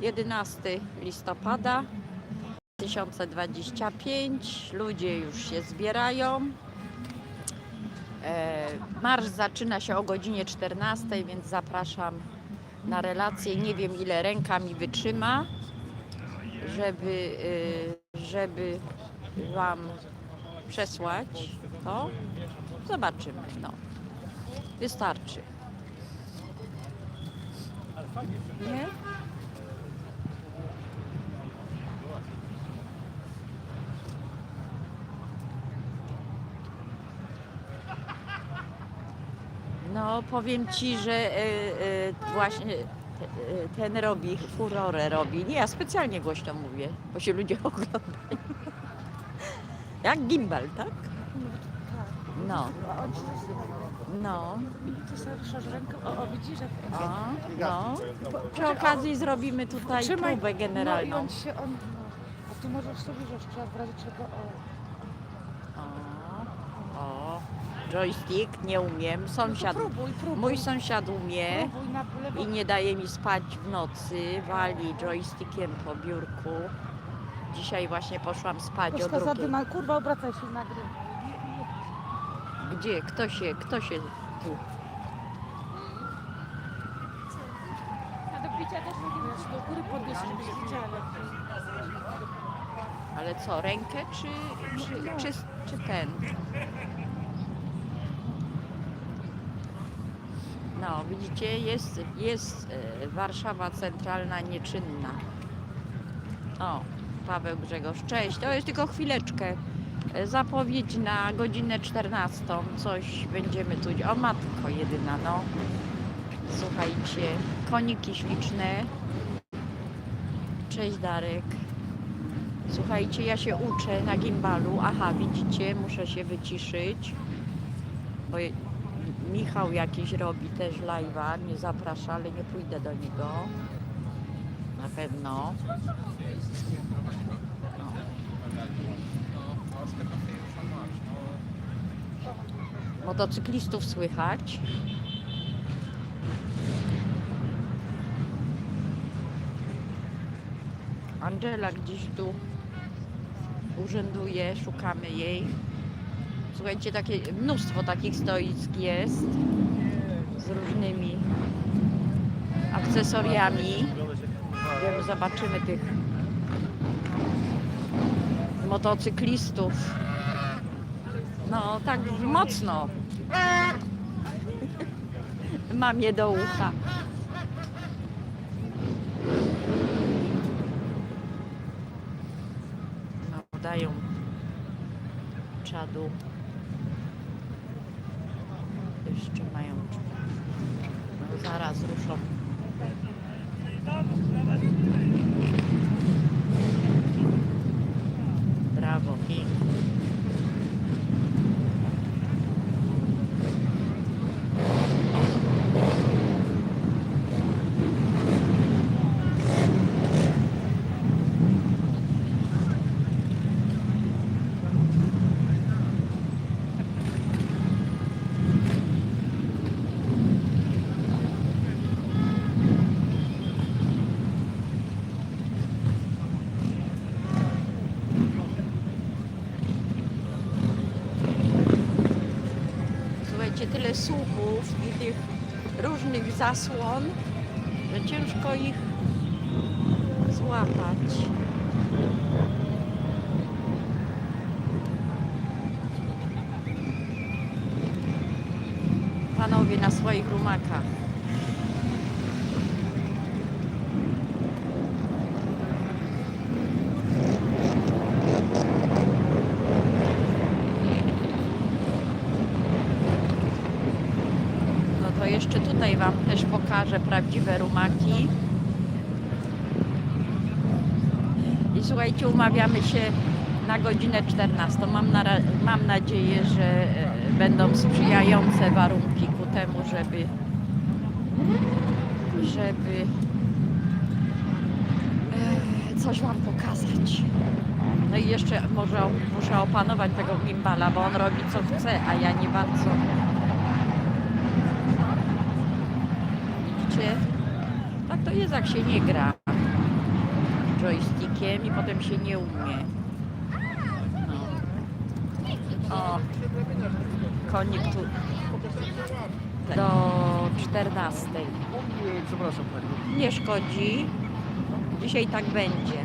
11 listopada 2025. Ludzie już się zbierają. E, Marsz zaczyna się o godzinie 14, więc zapraszam na relację. Nie wiem ile ręka mi wytrzyma, żeby, y, żeby Wam przesłać to. Zobaczymy. No. Wystarczy. Nie? No, powiem ci, że e, e, właśnie e, ten robi, furorę robi. Nie, ja specjalnie głośno mówię, bo się ludzie oglądają. Jak gimbal, tak? No, no, o, o widzisz, jak o, no. Przy okazji zrobimy tutaj próbę No i generalną. on się, on, no. A tu możesz sobie jeszcze w razie czego. O, o, joystick, nie umiem. No Sąsiad, próbuj, próbuj. mój sąsiad umie. Próbuj na lewo. i nie daje mi spać w nocy, wali joystickiem po biurku. Dzisiaj właśnie poszłam spać o Troszkę drugiej. zadyma, kurwa, obracaj się na gry. Gdzie? Kto się, kto się tu? A do picia też mieć do góry podnieść, żebyś widziała. Ale co, rękę czy, czy, czy, czy ten? No, widzicie, jest, jest e, Warszawa Centralna nieczynna. O, Paweł Grzegorz, cześć. To jest tylko chwileczkę. E, Zapowiedź na godzinę 14. Coś będziemy tu. O matko jedyna, no. Słuchajcie, koniki śliczne. Cześć Darek. Słuchajcie, ja się uczę na gimbalu. Aha, widzicie, muszę się wyciszyć. Bo Michał jakiś robi też live'a, mnie zaprasza, ale nie pójdę do niego. Na pewno. No. Motocyklistów słychać. Angela gdzieś tu urzęduje, szukamy jej. Słuchajcie, takie mnóstwo takich stoisk jest z różnymi akcesoriami. Wiem, zobaczymy tych motocyklistów. No, tak mocno. Mam je do ucha. No, dają czadu. Jeszcze mają. No, zaraz ruszą. Słuchajcie, tyle słupów i tych różnych zasłon, że ciężko ich złapać. Panowie na swoich rumakach. No to jeszcze Wam też pokażę prawdziwe rumaki. I słuchajcie, umawiamy się na godzinę 14. Mam, na, mam nadzieję, że e, będą sprzyjające warunki ku temu, żeby żeby e, coś Wam pokazać. No i jeszcze może muszę opanować tego gimbala, bo on robi co chce, a ja nie bardzo. Tak to jest, jak się nie gra. wiem i potem się nie umie. No. O, konik tu do 14. Przepraszam Pani. Nie szkodzi. Dzisiaj tak będzie.